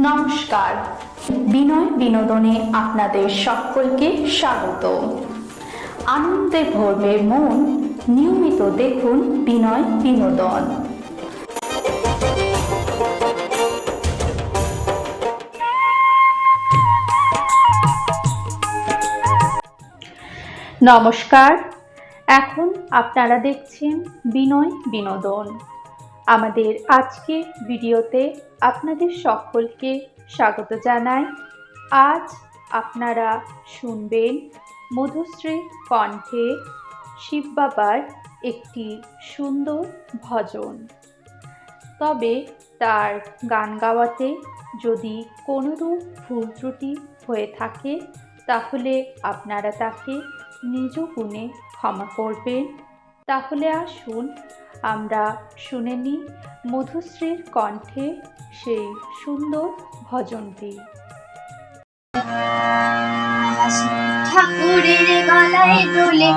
নমস্কার। বিনয় বিনোদনে আপনাদের সকলকে স্বাগত। আনন্দে ভরবে মন, নিয়মিত দেখুন বিনয় বিনোদন। নমস্কার। এখন আপনারা দেখছেন বিনয় বিনোদন। আমাদের আজকে ভিডিওতে আপনাদের সকলকে স্বাগত জানাই। আজ আপনারা শুনবেন মধুশ্রী কণ্ঠে শিব বাবার একটি সুন্দর ভজন। তবে তার গান গাওয়াতে যদি কোনোরূপ ভুল ত্রুটি হয়ে থাকে, তাহলে আপনারা তাকে নিজ গুণে ক্ষমা করবেন। তাহলে আসুন আমরা শুনে নিই মধুশ্রীর কণ্ঠে সেই সুন্দর ভজনটি। ঠাকুরের গলায় দোলে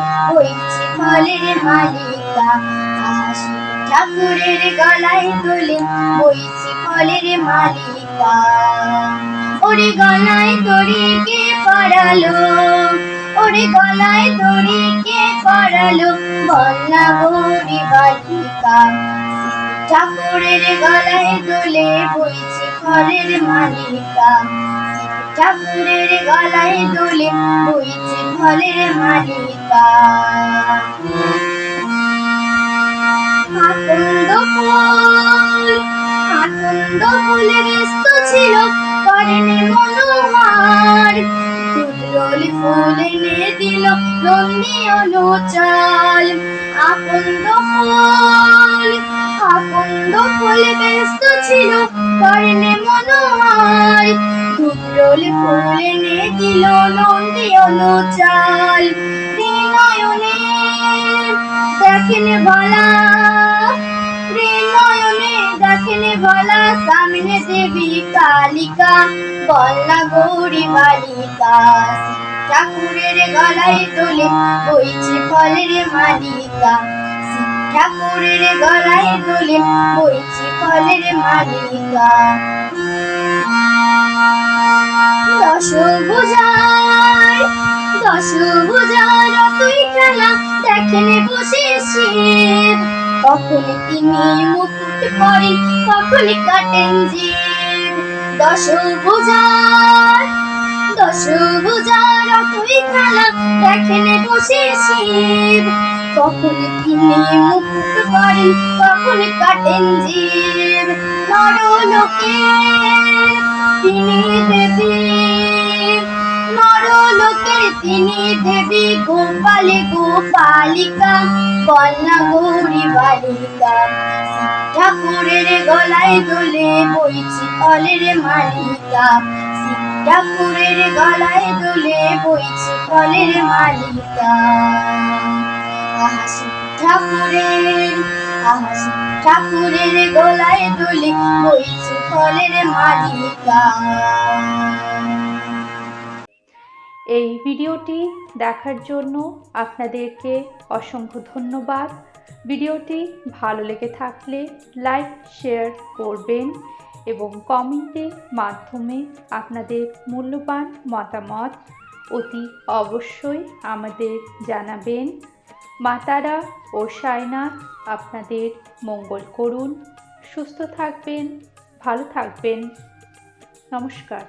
ফলের মালিকা। ঠাকুরের গলায় দোলে হইছে ফলের মালিকা। ওরে গলায় দড়ি কে পড়ালো ওরে গলায় দড়ি কে পড়ালো বন্যা গৌরী বালিকা। ঠাকুরের গলায় দোলে বইছে ফলের মালিকা। ঠাকুরের গলায় দোলে বইছে ফলের মালিকা। আকন্দ ফুল ফুলে ব্যস্ত ছিল করেনি মনোহার। ফুল এনে দিল নন্দী অনুচাল আকন্দ ফুল আকন্দ ফুলে ব্যস্ত ছিল করেনি মনোহার ফুলরলি ফুল এনে দিল নন্দী অনুচাল। ত্রিনয়নে দেখেন বলা, ত্রিনয়নে দেখেন বলা, সামনে দেবী কালিকা, বল্লা গৌরী বালিকা ঠাকুরের গলায় তোলে, বইছে ফলের মালিকা। ঠাকুরের গলায় তোলে, বইছে ফলের মালিকা। দশ বুঝার দশ বুঝার তুই খেলা, দেখেন বসে কখন তিনি মুকুট পরেন কখন কাটেন জীব দশ বুঝার খেলা দেখেন বসে শিব কখন তিনি মুকুট পরেন কখন কাটেন জীব নরলোকে তিনি দেবী। নরলোকের তিনি দেবী, গোপালে গোপালিকা, কন্যা গৌরী বালিকা। ঠাকুরের গলায় দোলে বইছি ফলের মালিকা। ঠাকুরের গলায় দোলে বইছি ফলের মালিকা। ঠাকুরের ঠাকুরের গলায় দোলে বইছি ফলের মালিকা। এই ভিডিওটি দেখার জন্য আপনাদেরকে অসংখ্য ধন্যবাদ। ভিডিওটি ভালো লেগে থাকলে লাইক, শেয়ার করবেন। এবং কমেন্টের মাধ্যমে আপনাদের মূল্যবান মতামত অতি অবশ্যই আমাদের জানাবেন। মাতারা ও সায়নাথ আপনাদের মঙ্গল করুন, সুস্থ থাকবেন, ভালো থাকবেন। নমস্কার।